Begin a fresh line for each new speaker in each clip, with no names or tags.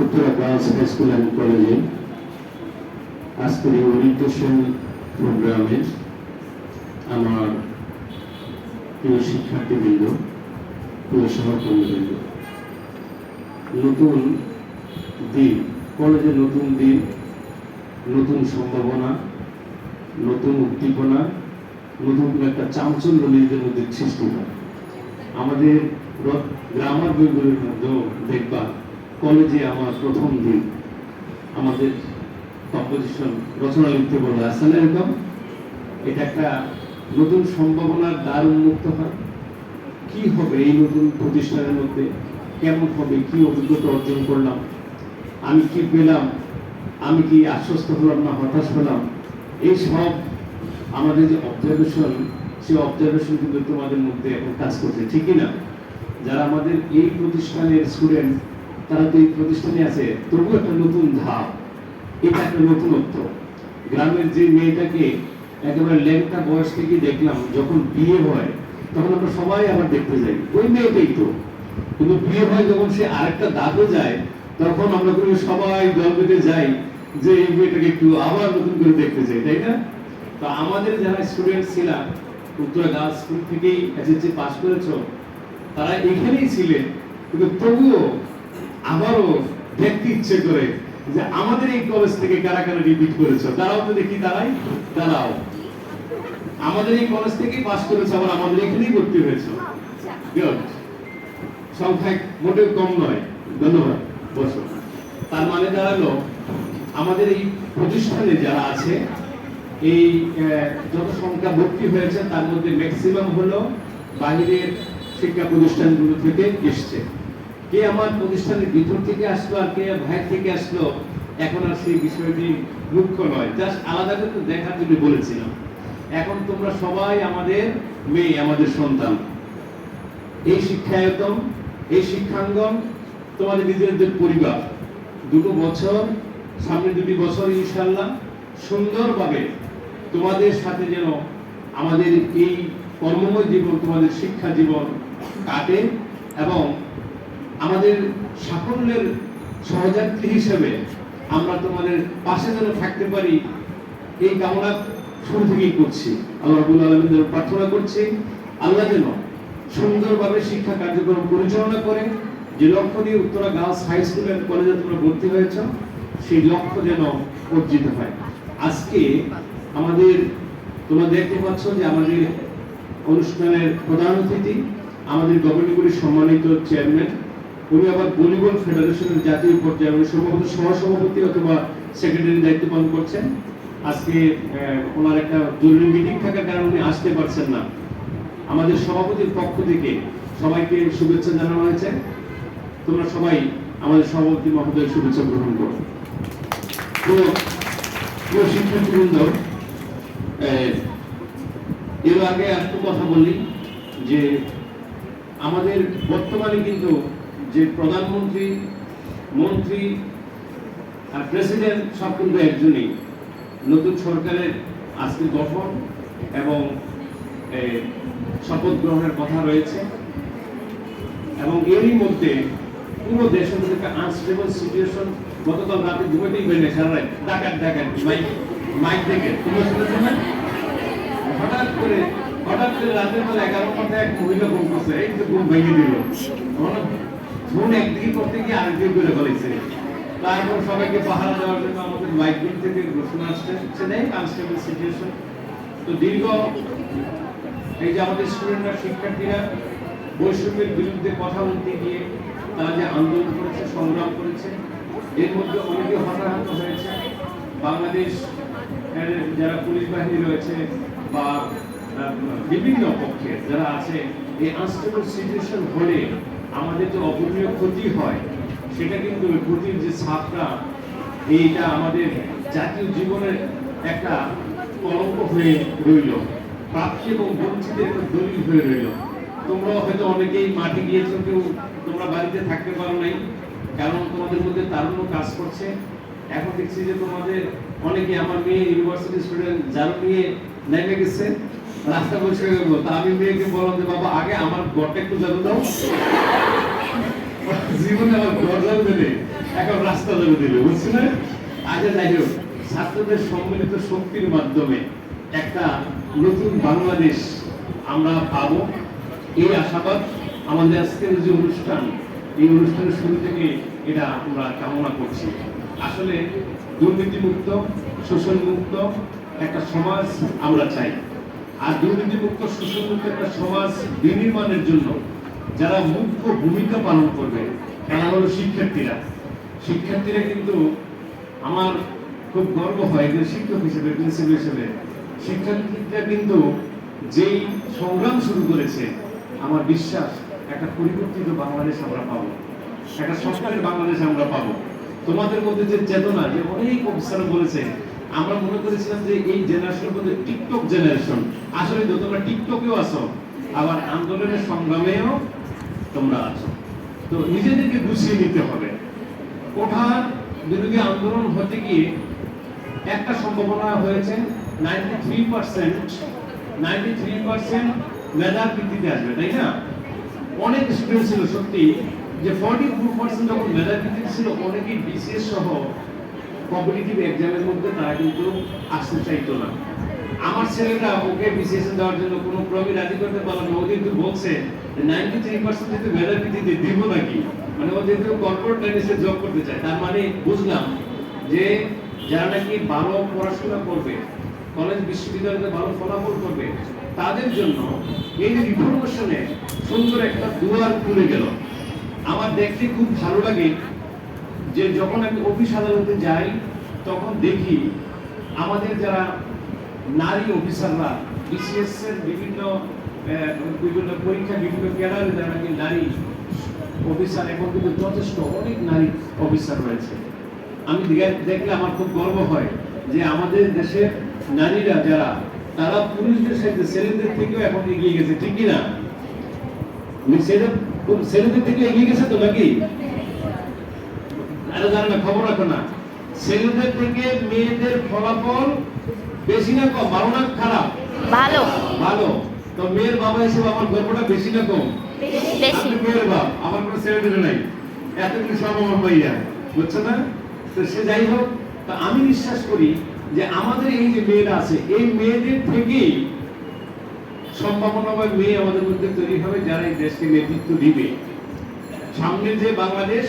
Uttara girls high school and কলেজে আজকের এই ওরিয়েন্টেশন প্রোগ্রামে আমার প্রিয় শিক্ষার্থীবৃন্দ, প্রিয় সহকর্মীবৃন্দ, নতুন দিন কলেজে নতুন দিন, নতুন সম্ভাবনা, নতুন উদ্দীপনা, নতুন একটা চাঞ্চল্য নিজেদের মধ্যে সৃষ্টি হয়। আমাদের গ্রামার বইগুলির মধ্যেও দেখবা কলেজে আমার প্রথম দিন আমাদের কম্পোজিশন রচনা লিখতে বলে আসে না এরকম এটা একটা নতুন সম্ভাবনার দ্বার উন্মুক্ত হয়। কি হবে এই নতুন প্রতিষ্ঠানের মধ্যে? কেমন হবে? কি অভিজ্ঞতা অর্জন করলাম? আমি কি পেলাম? আমি কি আশ্বস্ত হলাম না হতাশ হলাম? এই সব আমাদের যে অবজারভেশন সেই অবজারভেশন কিন্তু তোমাদের মধ্যে এখন কাজ করছে ঠিকই না যারা আমাদের এই প্রতিষ্ঠানের স্টুডেন্ট তারা তো এই প্রতিষ্ঠানে আছে। তবু একটা নতুন ধাপ। এটা একটা নতুনত্ব গ্রামের যে মেয়েটাকে একেবারে ল্যাংটা বয়স থেকে দেখলাম, যখন বিয়ে হয়, তখন আমরা সবাই আবার দেখতে যাই। ওই মেয়েটাই তো। কিন্তু বিয়ে হয় যখন সে আরেকটা দাঁতে যায়, তখন আমরা করে সবাই দল বেঁধে যাই যে এই মেয়েটাকে একটু আবার নতুন করে দেখতে চাই তাই না? তো আমাদের যারা স্টুডেন্ট ছিলাম উত্তরা গার্লস স্কুল থেকেই এসএসসি পাস করেছ, তারা এখানেই ছিলেন। কিন্তু তবুও আবারও দেখতে ইচ্ছে করে যে আমাদের এই কলেজ থেকে কারা কারা রিপিট করেছ? তারাও তো দেখি তারাই তারাও আমাদের এই কলেজ থেকেই পাস করেছ, আবার আমাদের এখানেই ভর্তি হয়েছে। সংখ্যায় মোটেও কম নয়। ধন্যবাদ। বসো। তার মানে দাঁড়াল, আমাদের এই প্রতিষ্ঠানে যারা আছে, এই যত সংখ্যা ভর্তি হয়েছে, তার মধ্যে ম্যাক্সিমাম হলো বাইরের শিক্ষা প্রতিষ্ঠানগুলো থেকে এসছে। কে আমার প্রতিষ্ঠানের ভিতর থেকে আসলো আর কে বাইরে থেকে আসলো, এখন আর সেই বিষয়টি মুখ্য নয়। জাস্ট আলাদা করে দেখার জন্য বলেছিলাম। এখন তোমরা সবাই আমাদের মেয়ে, আমাদের সন্তান। এই শিক্ষায়তন এই শিক্ষাঙ্গন তোমাদের নিজেদের পরিবার। দুটো বছর, সামনে দুটি বছর ইনশাল্লাহ সুন্দরভাবে তোমাদের সাথে যেন আমাদের এই কর্মময় জীবন, তোমাদের শিক্ষা জীবন কাটে এবং আমাদের সাফল্যের সহযাত্রী হিসেবে আমরা তোমাদের পাশে যেন থাকতে পারি, এই কামনা শুরু থেকেই করছি। আল্লাহ রাব্বুল আলামিনের প্রার্থনা করছি, আল্লাহ যেন সুন্দরভাবে শিক্ষা কার্যক্রম পরিচালনা করে, যে লক্ষ্য নিয়ে Uttara girls high school and কলেজে তোমরা ভর্তি হয়েছ, সেই লক্ষ্য যেন অর্জিত হয়। আজকে আমাদের, তোমরা দেখতে পাচ্ছ যে আমাদের অনুষ্ঠানের প্রধান অতিথি আমাদের গভর্নিংগুলির সম্মানিত চেয়ারম্যান উনি আবার ভলিবল ফেডারেশনের জাতীয় পর্যায়ে উনি সম্ভবত সহসভাপতি অথবা সেক্রেটারি দায়িত্ব পালন করছেন। আজকে ওনার একটা জরুরি মিটিং থাকার কারণে উনি আসতে পারছেন না। আমাদের সভাপতির পক্ষ থেকে সবাইকে শুভেচ্ছা জানানো হয়েছে। তোমরা সবাই আমাদের সভাপতি মহোদয়ের শুভেচ্ছা গ্রহণ করো। তো, প্রিয় শিক্ষার্থীবৃন্দ এর আগে একটু কথা বলি যে আমাদের বর্তমানে কিন্তু যে প্রধানমন্ত্রী, মন্ত্রী আর প্রেসিডেন্ট সব কিন্তু একজনই। নতুন সরকারের আজকে গঠন এবং শপথ গ্রহণের কথা রয়েছে। এবং এরই মধ্যে পুরো দেশের মধ্যে একটা আনস্টেবল সিচুয়েশন গতকাল রাতে ঘুমাতেই বেরিয়ে সারা রাত ডাকাত ডাকাত, মাইক মাইক থেকে তুমি শুনেছো না? হঠাৎ করে হঠাৎ করে রাতের বেলা এগারো মাথায় এক মহিলা ফোন করছে এই তো ঘুম ভেঙে দিল। ফোন একদিকে করতে গিয়ে আরেকদিকে করে ফেলেছে। তারপর সবাইকে পাহারা দেওয়ার জন্য আমাদের মাইগ্রেন থেকে ঘোষণা আসছে সেটাই আনস্টেবল সিচুয়েশন তো দীর্ঘ এই যে আমাদের স্টুডেন্টরা শিক্ষার্থীরা বৈষম্যের বিরুদ্ধে কথা বলতে গিয়ে তারা যে আন্দোলন করেছে, সংগ্রাম করেছে, এর মধ্যে অনেকে হতাহত হয়েছে। বাংলাদেশ যারা পুলিশ বাহিনী রয়েছে বা বিভিন্ন পক্ষের যারা আছে, এই আনস্টেবল সিচুয়েশন হলে আমাদের যে অপূরণীয় ক্ষতি হয়, সেটা কিন্তু ওই ক্ষতির যে ছাপটা, এইটা আমাদের জাতীয় জীবনের একটা কলঙ্ক হয়ে রইল। প্রাপ্তি এবং বঞ্চিতের একটা দলিল হয়ে রইল। তোমরা হয়তো অনেকেই মাঠে গিয়েছো, কেউ তোমরা বাড়িতে থাকতে পারো নাই, কারণ তোমাদের মধ্যে তারুণ্য কাজ করছে। এখন দেখছি যে তোমাদের অনেকে, আমার মেয়ে ইউনিভার্সিটি স্টুডেন্ট যার মেয়ে নেমে গেছে। রাস্তা বসে গেল তা আমি মেয়েকে বললাম যে, বাবা, আগে আমার ঘরটা একটু যাবে দাও। জীবনে আমার ঘর যাবে দেবে এখন রাস্তা দেবে দিবে বুঝছি না? আচ্ছা যাই হোক, ছাত্রদের সম্মিলিত শক্তির মাধ্যমে একটা নতুন বাংলাদেশ আমরা পাবো। এই আশাবাদ আমাদের আজকের যে অনুষ্ঠান, এই অনুষ্ঠানের শুরু থেকে এটা আমরা কামনা করছি। আসলে দুর্নীতিমুক্ত, শোষণমুক্ত একটা সমাজ আমরা চাই। আর দুর্নীতিমুক্ত শোষণমুক্ত একটা সমাজ বিনির্মাণের জন্য যারা মুখ্য ভূমিকা পালন করবে, তারা হলো শিক্ষার্থীরা। শিক্ষার্থীরা কিন্তু আমার খুব গর্ব হয় যে শিক্ষক হিসেবে প্রিন্সিপাল হিসেবে। শিক্ষার্থীরা কিন্তু যেই সংগ্রাম শুরু করেছে, আমার বিশ্বাস একটা পরিবর্তিত বাংলাদেশ আমরা পাবো। একটা সরকারের বাংলাদেশ আমরা পাবো। তোমাদের মধ্যে যে চেতনা, যে অনেক অফিসার বলেছে আমরা মনে করেছিলাম যে এই জেনারেশনের মধ্যে টিকটক জেনারেশন আসলে তো তোমরা টিকটকেও আছো, আবার আন্দোলনের সংগ্রামেও তোমরা আছো। তো নিজেদেরকে গুছিয়ে নিতে হবে। কোঠার বিরোধী আন্দোলন হতে গিয়ে একটা সম্ভাবনা হয়েছে ninety three percent ninety three percent মেধার ভিত্তিতে আসবে, তাই না? অনেক স্টুডেন্ট ছিল সত্যি, যে ফর্টি ফোর পার্সেন্ট যখন মেধার ভিত্তিতে ছিল, অনেকেই বিসিএস সহ কম্পিটিটিভ এক্সামের মধ্যে তারা কিন্তু আসতে চাইতো না। আমার ছেলেটা ওকে বিসিএস দেওয়ার জন্য কোনো ক্রমে রাজি করতে পারল না। ও কিন্তু বলছে নাইনটি থ্রি পার্সেন্ট যদি মেধার ভিত্তিতে দিব নাকি? মানে ও যেহেতু কর্পোরেট লাইনে জব করতে চায়, তার মানে বুঝলাম যে যারা নাকি ভালো পড়াশোনা করবে কলেজ বিশ্ববিদ্যালয়ে ভালো ফলাফল করবে, তাদের জন্য এই রিফরমেশনে সুন্দর একটা দুয়ার খুলে গেল। আমার দেখতে খুব ভালো লাগে যে যখন আমি অফিস আদালতে যাই, তখন দেখি আমাদের যারা নারী অফিসাররা বিসিএস এর বিভিন্ন বিভিন্ন পরীক্ষা, বিভিন্ন ক্যাডারে যারা কি নারী অফিসার এখন কিন্তু যথেষ্ট অনেক নারী অফিসার রয়েছে। আমি দেখলে আমার খুব গর্ব হয় যে আমাদের দেশের নারীরা যারা, তারা পুরুষদের সাথে ছেলেদের থেকেও এখন এগিয়ে গেছে, ঠিক কি না ছেলেদের ছেলেদের থেকে এগিয়ে গেছে তো নাকি? আরে জানো খবর রাখো না। ছেলেদের থেকে মেয়েদের ফলাফল বেশি না কম ভালো না খারাপ?
ভালো।
ভালো। তো মেয়ের বাবা হিসেবে আমার গল্পটা বেশি না কম?
বেশি।
মেয়ের বাপ আমার কোনো নাই। এত কিছু সব আমার বুঝছ না? তো সে যাই হোক তা আমি বিশ্বাস করি যে আমাদের এই যে মেয়েরা আছে এই মেয়েদের থেকেই সম্ভাবনাময় মেয়ে আমাদের মধ্যে তৈরি হবে যারা এই দেশকে নেতৃত্ব দিবে। সামনে যে বাংলাদেশ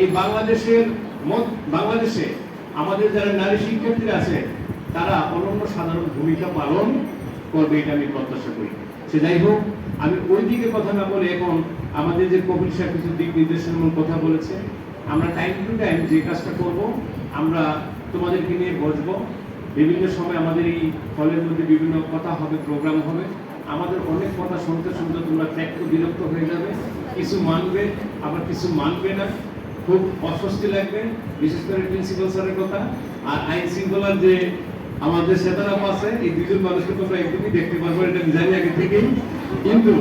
এই বাংলাদেশের বাংলাদেশে আমাদের যারা নারী শিক্ষার্থীরা আছে, তারা অনন্য সাধারণ ভূমিকা পালন করবে এটা আমি প্রত্যাশা করি। সে যাই হোক, আমি ওই দিকে কথা না বলে এখন আমাদের যে কপিল সাহেব কিছু দিক নির্দেশনামূলক কথা বলেছে, আমরা টাইম টু টাইম যে কাজটা করব, আমরা তোমাদেরকে নিয়ে বসবো। বিভিন্ন সময় আমাদের এই হলের মধ্যে বিভিন্ন কথা হবে প্রোগ্রাম হবে। আমাদের অনেক কথা শুনতে শুনতে তোমরা ত্যাক্ত বিরক্ত হয়ে যাবে। কিছু মানবে, আবার কিছু মানবে না। খুব অস্বস্তি লাগবে, বিশেষ করে প্রিন্সিপাল স্যারের কথা। আর আইন শৃঙ্খলার যে আমাদের সেতারাপ আছে, এই দুজন মানুষকে তোমরা একদমই দেখতে পারব, এটা জানি আগে থেকেই। কিন্তু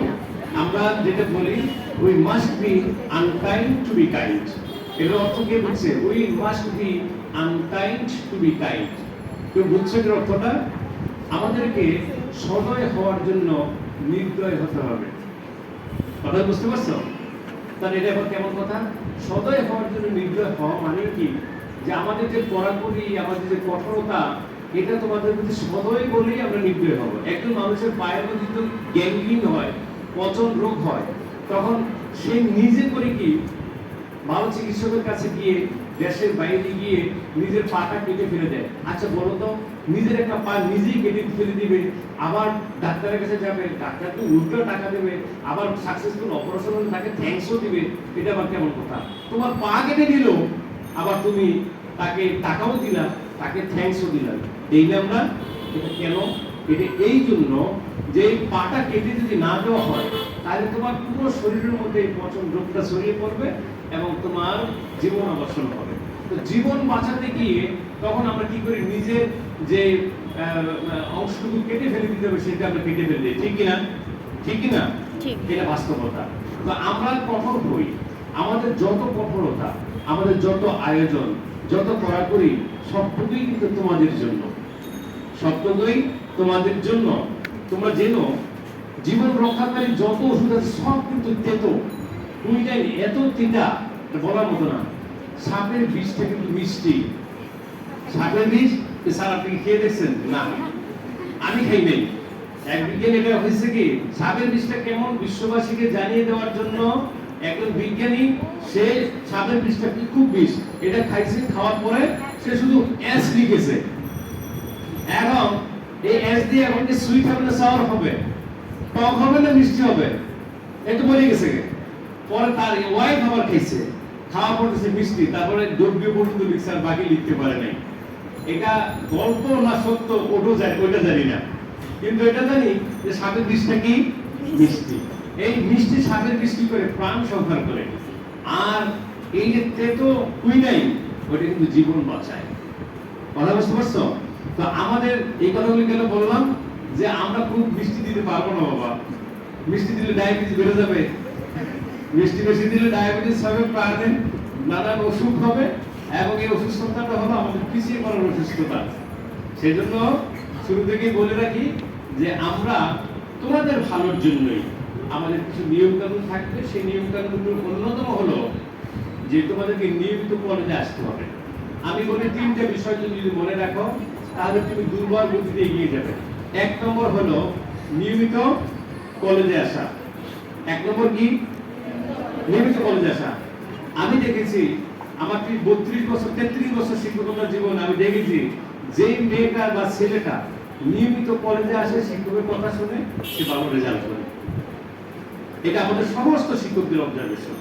আমরা যেটা বলি we must be unkind to be kind এর অর্থ কে বুঝছে? We must be unkind to be kind কেউ বুঝছে এর অর্থটা? আমাদেরকে সদয় হওয়ার জন্য নির্দয় হতে হবে। কথা বুঝতে পারছ? তাহলে এটা আবার কেমন কথা? সদয় হওয়ার জন্য নির্দয় হওয়া মানে কি? যে আমাদের যে কড়াকড়ি আমাদের যে কঠোরতা, এটা তোমাদের প্রতি সদয় বলেই আমরা নির্দয় হব। একজন মানুষের যদি গ্যাংগ্রিন হয়, পচন রোগ হয়, তখন সে নিজে করে কি ভালো চিকিৎসকের কাছে গিয়ে, দেশের বাইরে গিয়ে নিজের পাটা কেটে ফেলে দেয়। আচ্ছা বলো তো, নিজের একটা পা নিজেই কেটে ফেলে দিবে, আবার ডাক্তারের কাছে যাবে, ডাক্তার তো উল্টো টাকা দেবে, আবার সাকসেসফুল অপারেশন হলে তাকে থ্যাঙ্কসও দিবে, এটা আবার কেমন কথা? তোমার পা কেটে দিল, আবার তুমি তাকে টাকাও দিলাম তাকে থ্যাঙ্কসও দিলাম এই না এটা কেন? এটা এই জন্য যে পাটা কেটে যদি না দেওয়া হয়, তাহলে তোমার পুরো শরীরের মধ্যে পচন রোগটা ছড়িয়ে পড়বে এবং তোমার জীবন অবসান হবে তো জীবন বাঁচাতে গিয়ে তখন আমরা কি করি? নিজের যে অংশটুকু কেটে ফেলে দিতে হবে সেটা আমরা কেটে ফেলে দিই। ঠিক কিনা? ঠিক কিনা? এটা বাস্তবতা। তো আমরা কঠোর হই। আমাদের যত কঠোরতা আমাদের যত আয়োজন যত কড়াকড়ি সবটুকুই কিন্তু তোমাদের জন্য। সবটুকুই তোমাদের জন্য। তোমরা জেনো জীবন রক্ষাকারী যত ওষুধ আছে সব কিন্তু তেতো। জানি এত তিতা, এটা বলার মতো না। সাপের বিষটা কিন্তু মিষ্টি। সাপের বিষ স্যার আপনি খেয়ে দেখছেন? না। আমি খাই নাই। এক বিজ্ঞানী, এটা হয়েছে কি? সাপের বিষটা কেমন বিশ্ববাসীকে জানিয়ে দেওয়ার জন্য একজন বিজ্ঞানী, সে সাপের বিষটা খুব বিষ। এটা খাইছে, খাওয়ার পরে সে শুধু এস লিখেছে। এখন এই এস দিয়ে এখন কি সুইট হবে না সাওয়ার হবে? টক হবে না মিষ্টি হবে? একটু বলে গেছে। পরে তার ওয়াইফ আবার খেয়েছে। খাওয়া পড়তেছে মিষ্টি, তারপরে দ্রব্য পর্যন্ত আর বাকি লিখতে পারে নাই। এটা গল্প না সত্য ওটাও জানি, ওইটা জানি না। কিন্তু এটা জানি যে সাপের বিষটা কি? মিষ্টি। এই মিষ্টি সাপের বৃষ্টি করে? প্রাণ সংহার করে। আর এই যে তেতো কুইনাই ওইটা কিন্তু জীবন বাঁচায়। কথা বুঝতে পারছ? তো আমাদের এই কথাগুলি কেন বললাম? যে আমরা খুব মিষ্টি দিতে পারব না, বাবা। মিষ্টি দিলে ডায়াবেটিস বেড়ে যাবে। মিষ্টি বেশি দিলে ডায়াবেটিস হবে প্রাণে নানান অসুখ হবে এবং এই অসুস্থতাটা হলো আমাদের পিছিয়ে পড়ার অসুস্থতা। সেই জন্য শুরু থেকেই বলে রাখি যে আমরা তোমাদের ভালোর জন্যই আমাদের কিছু নিয়ম কানুন থাকবে। সেই নিয়ম কানুনগুলোর অন্যতম হলো যে তোমাদেরকে নিয়মিত কলেজে আসতে হবে। আমি বলি তিনটা বিষয় তুমি যদি মনে রাখো, তাহলে তুমি দুর্বল গতিতে এগিয়ে যাবে। এক নম্বর হলো নিয়মিত কলেজে আসা। এক নম্বর কি? নিয়মিত কলেজে আসা আমি দেখেছি, আমার বত্রিশ বছর, তেত্রিশ বছর শিক্ষকতার জীবন, আমি দেখেছি যে মেয়েটা বা ছেলেটা নিয়মিত কলেজে আসে, শিক্ষকের কথা শুনে, সে ভালো রেজাল্ট করে। এটা আমাদের সমস্ত শিক্ষকদের অবজারভেশন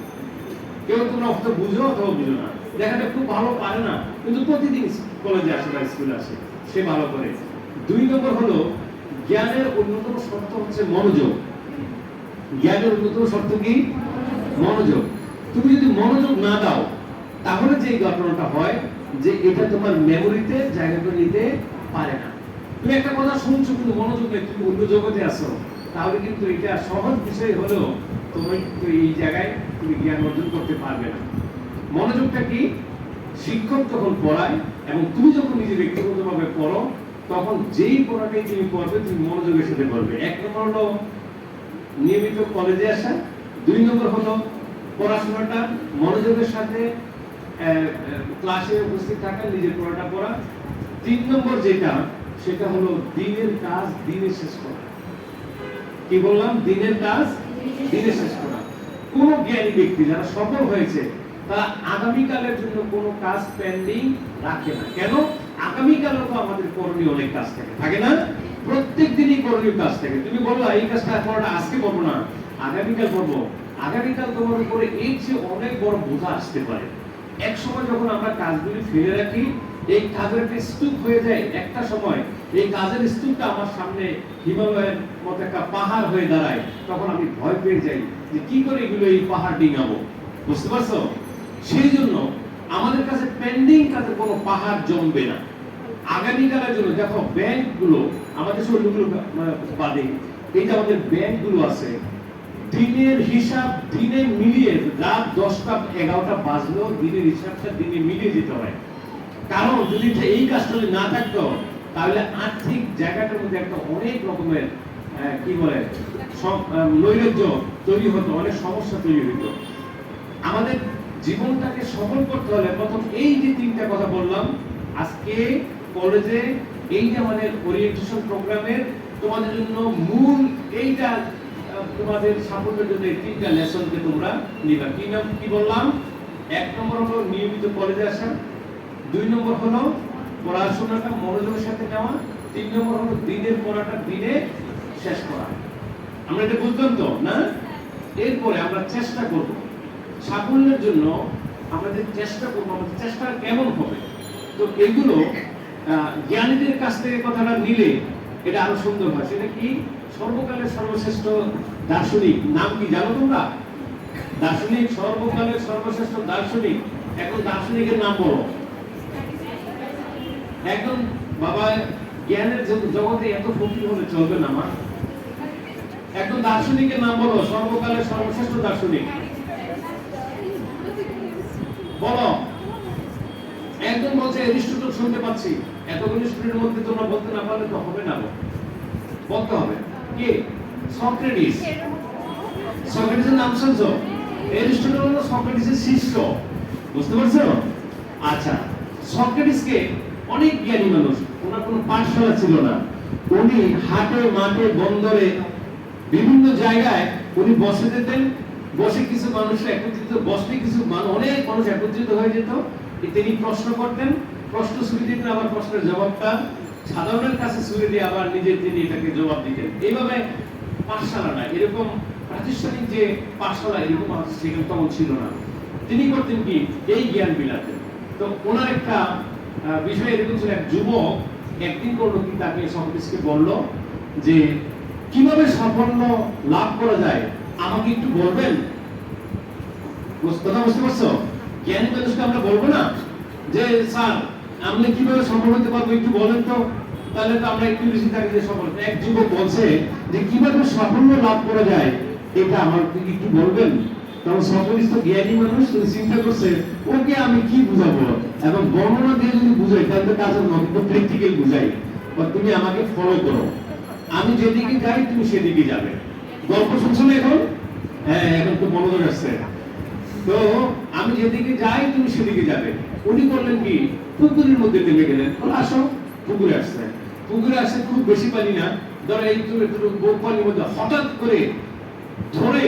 কেউ তোমরা অত বুঝো অথবা বুঝো না। দেখা যায় খুব ভালো পারে না, কিন্তু প্রতিদিন কলেজে আসে বা স্কুলে আসে, সে ভালো করে। দুই নম্বর হলো, জ্ঞানের অন্যতম শর্ত হচ্ছে মনোযোগ। জ্ঞানের অন্যতম শর্ত কি? মনোযোগ। তুমি যদি মনোযোগ না দাও, তাহলে যে ঘটনাটা হয়, যে এটা তোমার মেমোরিতে জায়গা করে নিতে পারে না। তুমি একটা কথা শুনছো, কিন্তু মনোযোগ নেই, তুমি অন্য জগতে আসো তাহলে কিন্তু এটা সহজ বিষয় হলেও তুমি কিন্তু এই জায়গায় তুমি জ্ঞান অর্জন করতে পারবে না। মনোযোগটা কি? শিক্ষক যখন পড়ায় এবং তুমি যখন নিজে ব্যক্তিগতভাবে পড়ো, তখন যেই পড়াটাই তুমি পড়বে তুমি মনোযোগের সাথে পড়বে এক নম্বর হলো, নিয়মিত কলেজে আসা দুই নম্বর হলো পড়াশোনাটা মনোযোগের সাথে ক্লাসে উপস্থিত থাকা নিজের পড়াটা পড়া। তিন নম্বর যেটা সেটা হলো দিনের কাজ দিনে শেষ করা। কি বললাম? দিনের কাজ দিনে শেষ করা। কোন জ্ঞানী ব্যক্তি যারা সফল হয়েছে তারা আগামীকালের জন্য কোনো কাজ পেন্ডিং রাখে না। কেন? আগামীকালও তো আমাদের করণীয় অনেক কাজ থাকে। থাকে না? প্রত্যেক দিনই করণীয় কাজ থাকে। তুমি বললা এই কাজটা করাটা আজকে করব না। আগামীকাল করব। আগামীকাল তোমার উপরে এই চেয়ে অনেক বড় বোঝা আসতে পারে। এক সময় যখন আমরা কাজগুলি ফেলে রাখি, এই কাজের একটা স্তূপ হয়ে যায়। একটা সময় এই কাজের স্তূপটা আমার সামনে হিমালয়ের মতো একটা পাহাড় হয়ে দাঁড়ায়, তখন আমি ভয় পেয়ে যাই যে কি করে এগুলো এই পাহাড় ডিঙাবো। বুঝতে পারছ? সেই জন্য আমাদের কাছে পেন্ডিং কাজে কোনো পাহাড় জমবে না। আগামীকালের জন্য দেখো, ব্যাংকগুলো, আমাদের শরীরগুলো বাদে, এই যে আমাদের ব্যাংকগুলো আছে দিনের হিসাব দিনে মিলিয়ে রাত দশটা এগারোটা বাজলেও দিনের হিসাবটা দিনে মিলিয়ে যেতে হয়। কারণ যদি এই কাজটা যদি না থাকতো, তাহলে আর্থিক জায়গাটার মধ্যে একটা অনেক রকমের কি বলে নৈরাজ্য তৈরি হতো, অনেক সমস্যা তৈরি হতো আমাদের জীবনটাকে সফল করতে হলে প্রথম এই যে তিনটা কথা বললাম, আজকে কলেজে এই যে আমাদের ওরিয়েন্টেশন প্রোগ্রামের তোমাদের জন্য মূল এইটা তোমাদের সাফল্যের জন্য তিনটা লেসনকে তোমরা নিবা। কি নাম? কি বললাম? এক নম্বর হলো নিয়মিত কলেজে আসা। দুই নম্বর হলো পড়াশোনাটা মনোযোগের সাথে নেওয়া। তিন নম্বর হলো দিনের পড়াটা দিনে শেষ করা। আমরা এটা বুঝলাম তো, না? এরপরে আমরা চেষ্টা করব। সাফল্যের জন্য আমাদের চেষ্টা করব, আমাদের চেষ্টা কেমন হবে? তো এগুলো জ্ঞানীদের কাছ থেকে কথাটা নিলে এটা আরও সুন্দর হয়। সেটা কি? সর্বকালের সর্বশ্রেষ্ঠ দার্শনিক। নাম কি জানো তোমরা? দার্শনিক, সর্বকালের সর্বশ্রেষ্ঠ দার্শনিক। এখন দার্শনিকের নাম বলো। একদম, বাবা, জ্ঞানের জগতে এত ফকির হলে চলবে না, মা। একদম দার্শনিকের নাম বলো, সর্বকালের সর্বশ্রেষ্ঠ দার্শনিক। বলো। একজন বলছে, এরিস্টটল শুনতে পাচ্ছি। এতগুলো স্টুডেন্টের মধ্যে তোমরা বলতে না পারলে তো হবে না। বলতে হবে। কে? সক্রেটিস। সক্রেটিসের নাম শুনছো? এরিস্টটল হলো সক্রেটিসের শিষ্য। বুঝতে পারছ? আচ্ছা সক্রেটিসকে অনেক জ্ঞানী মানুষ, ওনার কোনো পাঠশালা ছিল না। উনি হাটে, মাঠে, বন্দরে, বিভিন্ন জায়গায় উনি বসে যেতেন। বসে কিছু মানুষ একত্রিত, বসলে কিছু মানুষ অনেক মানুষ একত্রিত হয়ে যেত। তিনি প্রশ্ন করতেন। প্রশ্ন ছুরি দিতেন আবার প্রশ্নের জবাবটা। সাধারণের কাছে ছুরি দিয়ে আবার নিজে তিনি এটাকে জবাব দিতেন। এইভাবে পাঠশালা না এরকম প্রাতিষ্ঠানিক যে পাঠশালা এরকম সেখানে তখন ছিল না। তিনি করতেন কি? এই জ্ঞান বিলাতেন তো ওনার একটা বিষয় এরকম ছিল, এক যুবক একদিন করল কি, তাকে সক্রেটিসকে বলল যে, কীভাবে সাফল্য লাভ করা যায়? আমাকে একটু বলবেন? কথা বুঝতে পারছ? জ্ঞানী মানুষকে আমরা বলব না যে, স্যার আপনি কীভাবে সফল হতে পারব একটু বলেন তো? তাহলে তো আমরা একটু বেশি থাকি যে সফল এক যুবক বলছে যে, কীভাবে সাফল্য লাভ করা যায়? এটা আমার একটু বলবেন? তখন সফলিস্ট জ্ঞানী মানুষ চিন্তা করছে, ওকে আমি কি বুঝাবো? এবং বর্ণনা দিয়ে যদি বুঝাই, তাহলে তো কাজের প্র্যাকটিক্যাল বুঝাই। বা তুমি আমাকে ফলো করো। আমি যেদিকে যাই, তুমি সেদিকে যাবে। গল্প শুনছো এখন? হ্যাঁ এখন তো মনোযোগ আসছে। তো আমি যেদিকে যাই, তুমি সেদিকে যাবে। উনি করলেন কি? পুকুরের মধ্যে নেমে গেলেন। বলে, আসো, পুকুরে আসছে। পুকুরে আসে খুব বেশি পানি না। ধরো এই পানির মধ্যে হঠাৎ করে ধরে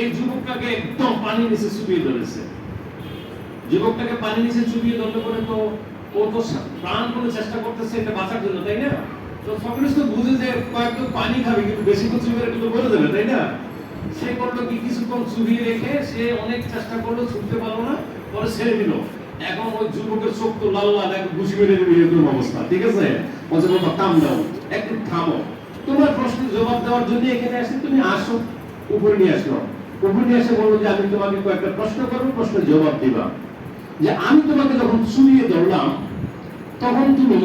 এই যুবকটাকে একদম পানির নিচে চুপিয়ে ধরেছে। যুবকটাকে পানি নিচে চুপিয়ে ধরলে পরে তো ও তো প্রাণ করে চেষ্টা করতেছে এটা বাঁচার জন্য, তাই না? তো সকলে তো বুঝে যে কয়েকটু পানি খাবে, কিন্তু বেশি করে চুপিয়ে রাখলে বলে দেবে, তাই না? সে করল কি কিছুক্ষণ চুপিয়ে রেখে, সে অনেক চেষ্টা করল, ছুটতে পারল না, পরে ছেড়ে দিল। এখন ওই যুবকের চোখ তো লাল লাল এক ঘুষি মেরে দেবে, এরকম অবস্থা, ঠিক আছে? বলছে, বাবা থাম দাও, একটু থামো। তোমার প্রশ্নের জবাব দেওয়ার জন্য এখানে আসছি, তুমি আসো, উপরে নিয়ে আসলো উপরে নিয়ে এসে বলল যে, আমি তোমাকে কয়েকটা প্রশ্ন করব, প্রশ্নের জবাব দিবা। যে, আমি তোমাকে যখন চুরিয়ে ধরলাম, তখন তুমি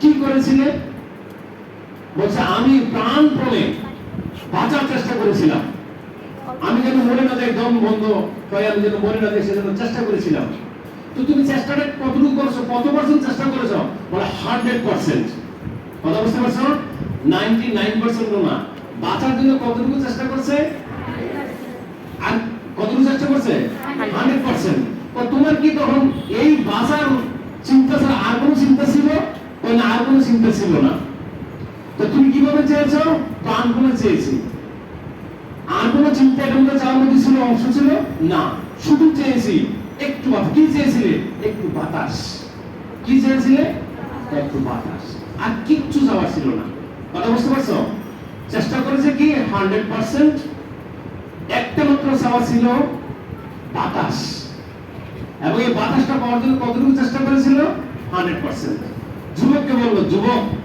কি করেছিলে? বলছে, আমি প্রাণপণে বাঁচার চেষ্টা করেছিলাম। আমি যেন মরে না যাই, দম বন্ধ হয় আমি যেন মরে না যাই, সেজন্য চেষ্টা করেছিলাম। তো তুমি চেষ্টাটা কতটুকু করছ? কত পার্সেন্ট চেষ্টা করেছ? বলে হান্ড্রেড পার্সেন্ট কথা বুঝতে পারছ? নাইনটি নাইন পার্সেন্ট না। বাঁচার জন্য কতটুকু চেষ্টা করছে? আর কতটুকু চেষ্টা করছে? হান্ড্রেড পার্সেন্ট তোমার কি তখন এই বাঁচার চিন্তা ছাড়া আর কোনো চিন্তা ছিল? না আর কোনো চিন্তা ছিল না। তো তুমি কীভাবে চেয়েছো? প্রাণ চেয়েছি। আর কোনো চিন্তা এটার চাওয়ার মধ্যে ছিল, অংশ ছিল? না। শুধু চেয়েছি। একটু কি চেয়েছিলে? একটু বাতাস। কি চেয়েছিলে? একটু বাতাস। আর কিচ্ছু চাওয়ার ছিল না। কথা বুঝতে পারছ? চেষ্টা করেছে কি? Hundred percent. একটা মাত্র চাওয়া ছিল, বাতাস। এবং এই বাতাসটা পাওয়ার জন্য কতটুকু চেষ্টা করেছিল? Hundred percent. যুবককে বলল, যুবক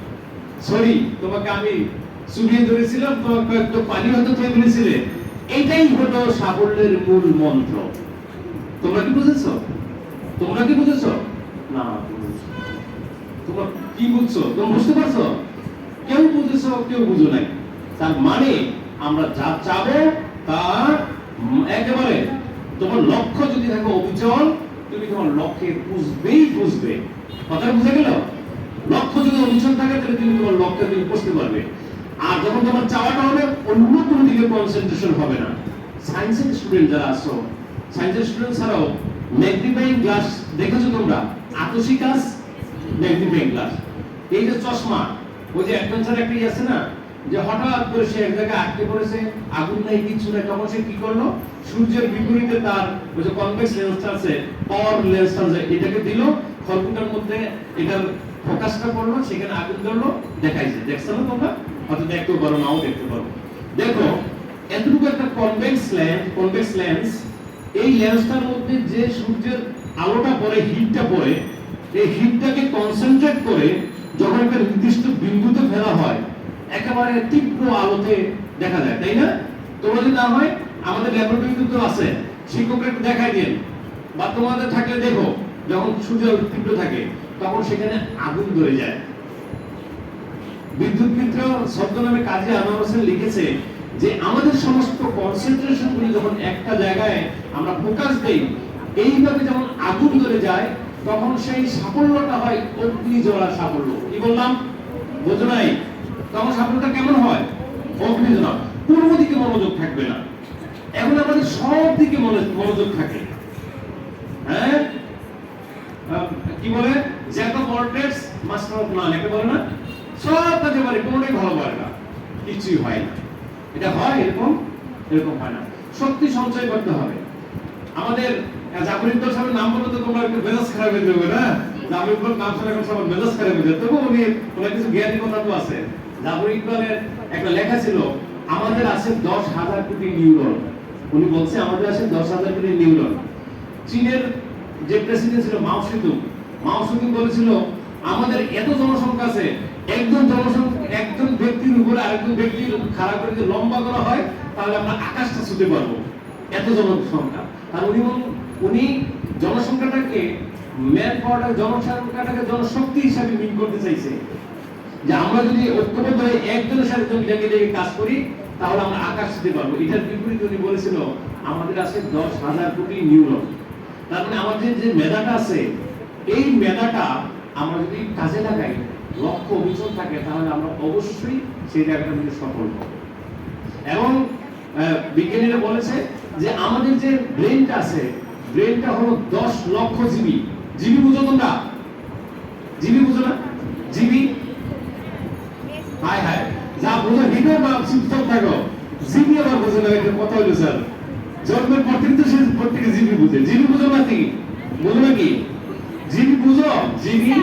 সরি, তোমাকে আমি চুরিয়ে ধরেছিলাম, তোমাকে একটু পানি হয়তো খেয়ে ফেলেছিলে। এটাই হলো সাফল্যের মূল মন্ত্র। তোমরা কি বুঝেছ? তোমরা কি বুঝেছ? না। তোমরা কি বুঝছ? তোমরা বুঝতে পারছ? কেউ বুঝেছ, কেউ বুঝো নাই। তার মানে আমরা যা চাবো, তা একেবারে তোমার লক্ষ্য যদি থাকে অবিচল, তুমি তোমার লক্ষ্যে বুঝবেই বুঝবে। কথা বুঝে গেল? লক্ষ্য যদি অবিচল থাকে, তাহলে তুমি তোমার লক্ষ্যে তুমি বুঝতে পারবে আর যখন তোমার চাওয়াটা হবে, অন্য কোনো দিকে কনসেন্ট্রেশন হবে না। সায়েন্সের স্টুডেন্ট যারা আছো সায়েন্সের স্টুডেন্ট ছাড়াও ম্যাগনিফাইং গ্লাস দেখেছ তোমরা? আতসিকাস ম্যাগনিফাইং গ্লাস এই যে চশমা, ওই যে অ্যাডভেঞ্চার একটা আছে না? যে হঠাৎ করে সে এক জায়গায় আটকে পড়েছে, আগুন নাই, কিছু নাই, তখন সে কি করল? সূর্যের বিপরীতে তার ওই যে কনভেক্স লেন্সটা আছে পাওয়ার লেন্সটা আছে, এটাকে দিল, খড়কুটার মধ্যে এটার ফোকাসটা করল, সেখানে আগুন ধরলো, দেখাইছে। দেখছ না তোমরা? হয়তো দেখতেও পারো নাও দেখতে পারো। দেখো, এতটুকু একটা কনভেক্স লেন্স কনভেক্স লেন্স এই লেন্সটার মধ্যে যে সূর্যের আলোটা পড়ে হিটটা পড়ে, এই হিটটাকে কনসেন্ট্রেট করে যখন একটা নির্দিষ্ট বিন্দুতে ফেলা হয়, একেবারে তীব্র আলোতে দেখা যায়, তাই না? তোমরা যদি না হয়, আমাদের ল্যাবরেটরিতে তো আছে। শিক্ষকরা একটু দেখাই দিন। বা তোমাদের থাকলে দেখো, যখন সূর্য তীব্র থাকে। তখন সেখানে আগুন ধরে যায়। বিদ্যুৎ মিত্র কাজী আনোয়ার হোসেন লিখেছে যে, আমাদের সমস্ত কনসেন্ট্রেশন গুলি যখন একটা জায়গায় আমরা দেই, এইভাবে যখন আগুন ধরে যায়, তখন সেই সাফল্যটা হয় অগ্নি জ্বলা সাফল্য। কি বললাম? বোঝো নাই? তখন সাফল্যটা কেমন হয়? অগ্নি জ্বলা পূর্ব দিকে মনোযোগ থাকবে না। এখন আমাদের সব দিকে মনো- মনোযোগ থাকে। হ্যাঁ? কি বলে? Jack of all trades master of none এটা বলে না? সব কাজে পারে কোনোটাই ভালো পারে না। কিছুই হয় না। এটা হয় এরকম? এরকম হয় না। শক্তি সঞ্চয় করতে হবে। আমাদের আহ, জাফর সাহেবের নাম বলে তো তোমার একটু মেজাজ খারাপ হয়ে যাবে না? জাফর নাম শুনে এখন সবার মেজাজ খারাপ হয়ে যাবে। তবু উনি ওনার কিছু জ্ঞানী কথা তো আছে। জাফর ইকবালের একটা লেখা ছিল আমাদের আছে দশ হাজার কোটি নিউরন। উনি বলছে আমাদের আছে দশ হাজার কোটি নিউরন। চীনের যে প্রেসিডেন্ট ছিল মাও সেতুং মাও সেতুং বলেছিল, আমাদের এত জনসংখ্যা আছে, একজন জনসংখ্যা, একজন ব্যক্তির উপরে আরেকজন ব্যক্তির খারাপ করে লম্বা করা হয়, তাহলে আমরা আকাশটা ছুতে পারব। এত জনসংখ্যা। আর উনি উনি জনসংখ্যাটাকে ম্যান পাওয়ারটাকে জনসংখ্যাটাকে জনশক্তি হিসাবে মিন করতে চাইছে। যে আমরা যদি ঐক্যবদ্ধ হয়ে একজনের সাথে লেগে লেগে কাজ করি, তাহলে আমরা আকাশ ছুতে পারব। এটার বিপরীত উনি বলেছিল, আমাদের আছে দশ হাজার কোটি নিউরন তার মানে আমাদের যে মেধাটা আছে এই মেধাটা আমরা যদি কাজে লাগাই লক্ষ্য অভিযোগ থাকে, তাহলে আমরা অবশ্যই সেই জায়গাটা মধ্যে সফল হব। এবং বিজ্ঞানীরা বলেছে যে আমাদের যে ব্রেনটা আছে, ব্রেনটা হলো দশ লক্ষ জিবি। জিবি বুঝো তোমরা? জিবি বুঝো না? জিবি? হায় হায়, যা বুঝো বা চুপচাপ থাকো। জিবি আবার বুঝো না, এটা কথা স্যার। জন্মের পর থেকে তো সে প্রত্যেকে জিবি বুঝে। জিবি বুঝো না কি? বুঝো না কি? বুঝো? জিবি?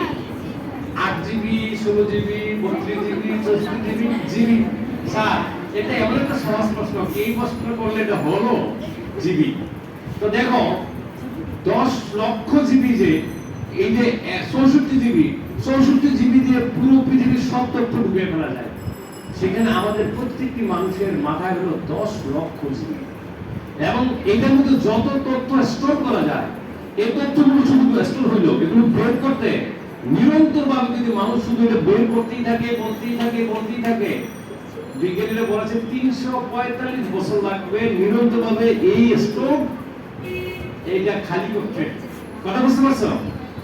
আট জিবি ষোলো জিবি বত্রিশ জিবি চৌষট্টি জিবি জিবি। স্যার এটা এমন একটা সহজ প্রশ্ন। এই প্রশ্ন করলে এটা হলো জিবি? তো দেখো দশ লক্ষ জিবি যে এই যে চৌষট্টি জিবি চৌষট্টি জিবি দিয়ে পুরো পৃথিবীর সব তথ্য ফেলা যায়। সেখানে আমাদের প্রত্যেকটি মানুষের মাথায় হলো দশ লক্ষ জিবি। এবং এটার মধ্যে যত তথ্য স্টোর করা যায় এই তথ্যগুলো শুধু স্টোর হইল এগুলো বের করতে। যদি মানুষ শুধু এটা করতেই থাকে, বলতেই পঁয়তাল্লিশ বছর লাগবে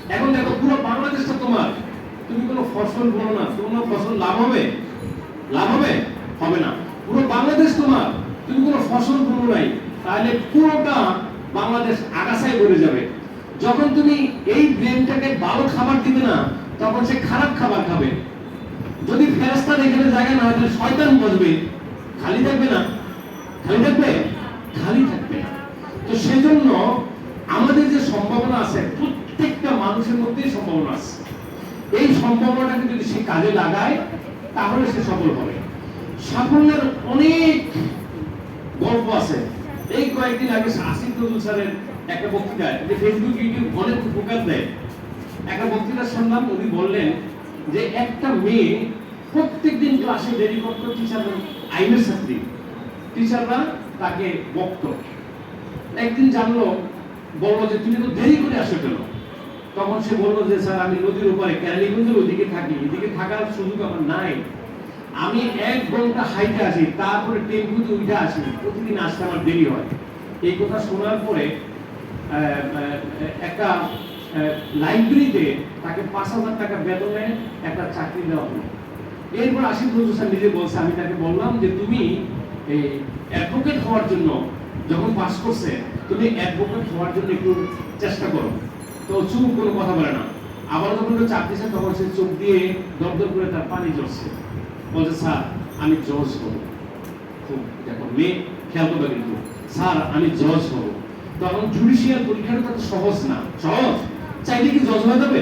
এখন দেখো, পুরো বাংলাদেশটা তোমার। তুমি কোনো ফসল বলো না, কোনো ফসল লাভ হবে? লাভ হবে? হবে না। পুরো বাংলাদেশ তোমার। তুমি কোনো ফসল বলো নাই, তাহলে পুরোটা বাংলাদেশ আগাছায় ভরে যাবে। যখন তুমি এই ব্রেনটাকে ভালো খাবার দিবে না, তখন সে খারাপ খাবার খাবে। যদি ফেরস্তার এখানে জায়গা না হয়, তাহলে শয়তান বসবে। খালি থাকবে না? খালি থাকবে? খালি থাকবে। না তো সেজন্য আমাদের যে সম্ভাবনা আছে, প্রত্যেকটা মানুষের মধ্যেই সম্ভাবনা আছে। এই সম্ভাবনাটাকে যদি সে কাজে লাগায়, তাহলে সে সফল হবে। সাফল্যের অনেক গল্প আছে। এই কয়েকদিন আগে আসিফ নজরুল স্যারের একটা বক্তৃতায় যে ফেসবুক ইউটিউব অনেক উপকার দেয়। একটা বক্তৃতা শুনলাম উনি বললেন যে একটা মেয়ে প্রত্যেকদিন ক্লাসে দেরি করতো টিচাররা আইনের ছাত্রী। টিচাররা তাকে বকতো। একদিন জানলো, বলল যে, তুমি তো দেরি করে আসো কেন? তখন সে বলল যে, স্যার, আমি নদীর উপরে ক্যারালিগঞ্জের ওদিকে থাকি। এদিকে থাকার সুযোগ আমার নাই। আমি এক ঘণ্টা হাইটে আসি তারপরে টেম্পুতে উঠে আসি। প্রতিদিন আসতে আমার দেরি হয়। এই কথা শোনার পরে একটা লাইব্রেরিতে তাকে পাঁচ হাজার টাকা বেতনে একটা চাকরি দেওয়া হলো। এরপর আশিফ নজরুল স্যার নিজে বলছে, আমি তাকে বললাম যে, তুমি এই অ্যাডভোকেট হওয়ার জন্য যখন পাস করছে, তুমি অ্যাডভোকেট হওয়ার জন্য একটু চেষ্টা করো। তো চুপ, কোনো কথা বলে না। আবার যখন চাপ দিচ্ছে তখন সে চোখ দিয়ে দর দর করে তার পানি ঝরছে। বলছে, স্যার, আমি জজ হব। খুব, দেখো, মেয়ে, খেয়াল করবে কিন্তু। স্যার, আমি জজ হব। তখন জুডিশিয়াল পরীক্ষাটা তো সহজ না। সহজ? চাইলে কি জজ হয়ে যাবে?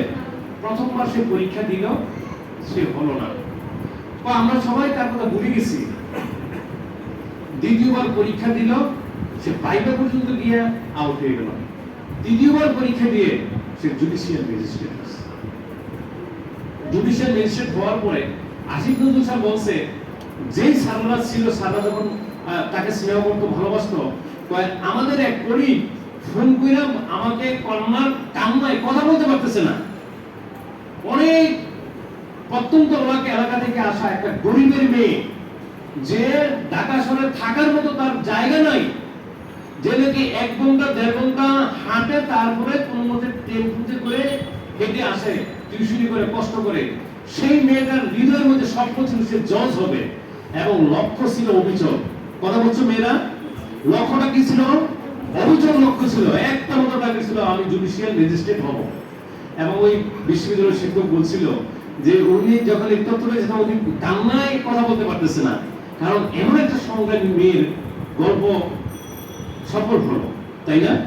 প্রথমবার সে পরীক্ষা দিল সে হলো না। তো আমরা সবাই তার কথা ভুলে গেছি। দ্বিতীয়বার পরীক্ষা দিল, সে বাইরে পর্যন্ত গিয়ে আউট হয়ে গেল। তৃতীয়বার পরীক্ষা দিয়ে সে জুডিশিয়াল ম্যাজিস্ট্রেট জুডিশিয়াল ম্যাজিস্ট্রেট হওয়ার পরে আসিফ নজরুল স্যার বলছে, যেই সাররা ছিল সাররা যখন তাকে স্নেহ করতো, ভালোবাসতো আমাদের এক করি, ফোন কইরা আমাকে কন্যার কান্নায় কথা বলতে পারতেছে না। অনেক প্রত্যন্ত এলাকা এলাকা থেকে আসা একটা গরিবের মেয়ে, যে ঢাকা শহরে থাকার মতো তার জায়গা নাই। যে নাকি এক ঘণ্টা, দেড় ঘণ্টা হাঁটে, তারপরে কোনো মতে করে হেঁটে আসে, টিউশনি করে, কষ্ট করে। সেই মেয়েটার হৃদয়ের মধ্যে স্বপ্ন ছিল সে জজ হবে, এবং লক্ষ্য ছিল অভিযোগ। কথা বলছো মেয়েরা? লক্ষ্যটা কি ছিল? অবিচল লক্ষ্য ছিল। একটা মতো টাকা ছিল, আমি জুডিশিয়াল ম্যাজিস্ট্রেট হব। এবং ওই বিশ্ববিদ্যালয়ের শিক্ষক বলছিল যে, উনি যখন তথ্য পেয়েছে উনি কান্নায় কথা বলতে পারতেছে না। কারণ এমন একটা সংগ্রামী মেয়ের গল্প সফল হলো, তাই না?